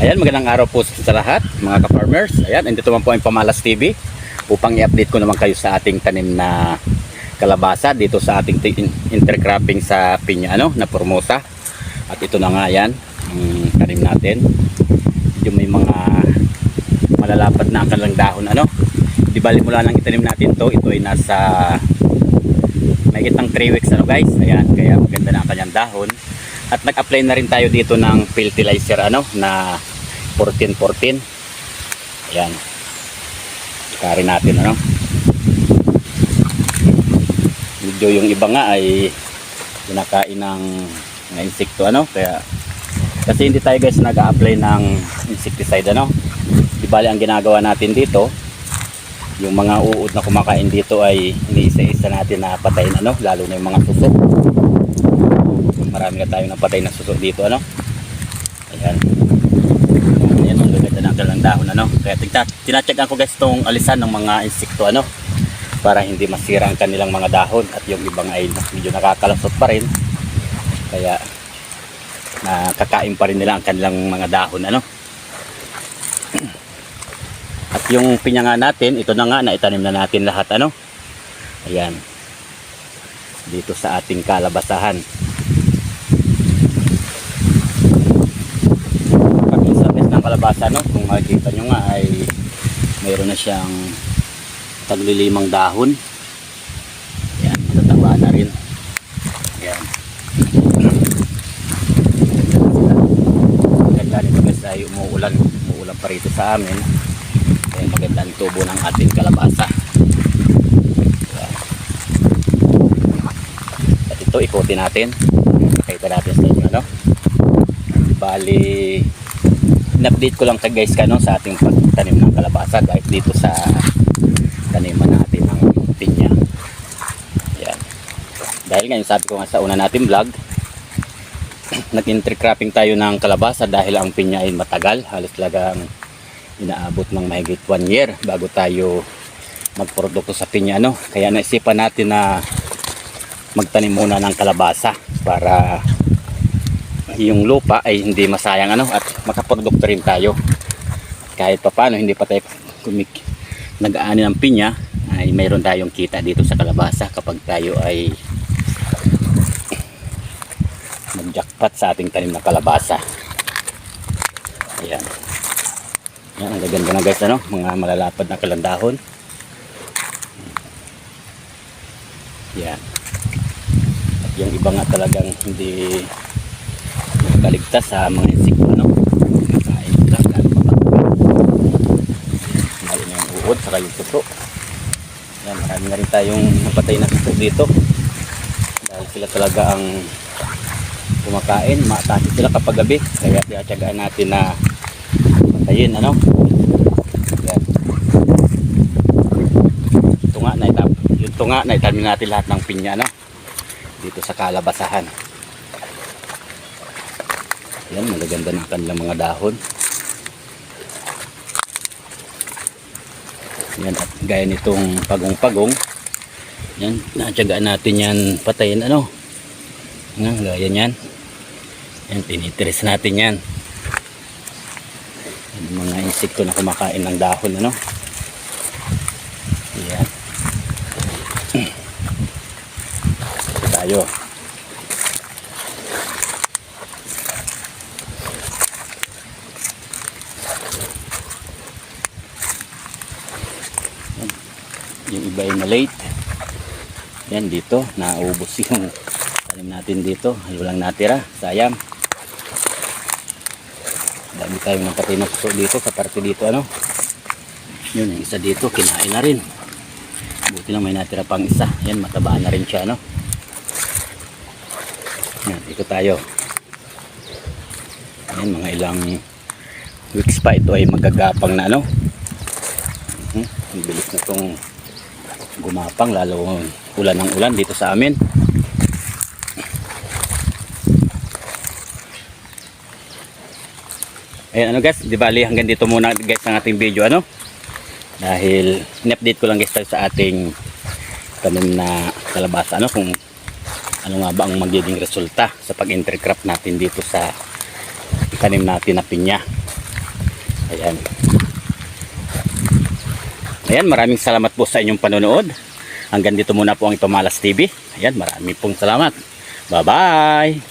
Ayan, magandang araw po sa lahat, mga ka-farmers. Ayan, andito naman po ang Pamalas TV upang i-update ko naman kayo sa ating tanim na kalabasa dito sa ating ti- in- intercropping sa pinya ano, na Formosa. At ito na nga yan, ang tanim natin. Medyo may mga malalapad na ang kanilang dahon ano. Di bali mula nang itanim natin to, ito ay nasa may kitang 3 weeks ano guys. Ayan, kaya maganda na ang kanyang dahon. At nag-apply na rin tayo dito ng fertilizer ano na 1414. Ayan. Kari natin ano. Medyo yung iba nga ay kinakain ng ng insekto ano kaya kasi hindi tayo guys nag-apply ng insecticide ano. Di bali ang ginagawa natin dito yung mga uod na kumakain dito ay iniisa-isa natin na patayin ano lalo na yung mga suso marami na tayo napatay na suso dito ano ayan ang gaganda ng kanilang dahon ano kaya tigta, tinatsagan ko guys itong alisan ng mga insekto ano? Para hindi masira ang kanilang mga dahon at yung ibang ay medyo nakakalasot pa rin. Kaya nakakain pa rin nila ang kanilang mga dahon ano? At yung pinya nga natin ito na nga na itanim na natin lahat ano? Ayan. Dito sa ating kalabasahan pag-isapis ng kalabasa no? Kung makikita nyo nga ay mayroon na siyang taglilimang dahon. Yan matataba na rin. Yan maganda nito guys ay umuulan umuulan pa rito sa amin. Kaya maganda ang tubo ng ating kalabasa. Yan. at ito ikutin natin. Pakita natin sa inyo ano bali in-update ko lang ka guys kano sa ating pagtanim ng kalabasa dahil dito sa taniman natin ng pinya yan dahil ngayon sabi ko nga sa una natin vlog nag-intercropping tayo ng kalabasa dahil ang pinya ay matagal. Halos talagang inaabot ng mahigit 1 year bago tayo magprodukto sa pinya no? Kaya naisipan natin na magtanim muna ng kalabasa para yung lupa ay hindi masayang ano at makaprodukto rin tayo. Kahit pa paano hindi pa tayo kumik nag-aani ng pinya ay mayroon tayong kita dito sa kalabasa kapag tayo ay nag-jackpot sa ating tanim na kalabasa. Ayan. Yan ang gaganda na guys ano mga malalapad na kalandahon. Yan at yung iba nga talagang hindi nakaligtas sa mga insekto no? Kain mapagpapag lalo na yung uod saka yung suso yan marami na rin tayong napatay na suso dito. Dahil sila talaga ang kumakain maatake sila kapag gabi. Kaya tiyatsagaan natin na patayin ano? Yan. Ito nga na itap yung tunga na itamin natin lahat ng pinya no? Dito sa kalabasahan yan, magaganda ng kanilang mga dahon. Yan, at gaya nitong pagong-pagong. Yan, natsagaan natin yan patayin ano. Nga, gaya yan. Yan, tinitiris natin yan. Yan, mga insekto na kumakain ng dahon ano. Yan. Ito tayo. Yung iba ay na-late yan dito. Naubos yung tanim natin dito. Walang natira. Sayang. Dami tayong nakatay na suso dito sa parte dito ano? Yun yung isa dito kinain na rin. Buti lang may natira pang isa. Yan matabaan na rin siya no yan dito tayo. Yan mga ilang weeks pa ito ay magagapang na ano? Hmm, ang bilis na tong gumapang lalo ulan ng ulan dito sa amin Ayan ano guys, di bali hanggang dito muna guys ang ating video ano. Dahil in-update ko lang guys sa ating tanim na kalabasa ano kung ano nga ba ang magiging resulta sa pag-intercrop natin dito sa tanim natin na pinya. Ayan. Ayan, maraming salamat po sa inyong panonood. Hanggang dito muna po ang Ipamalas TV. Ayan, maraming pong salamat. Bye-bye!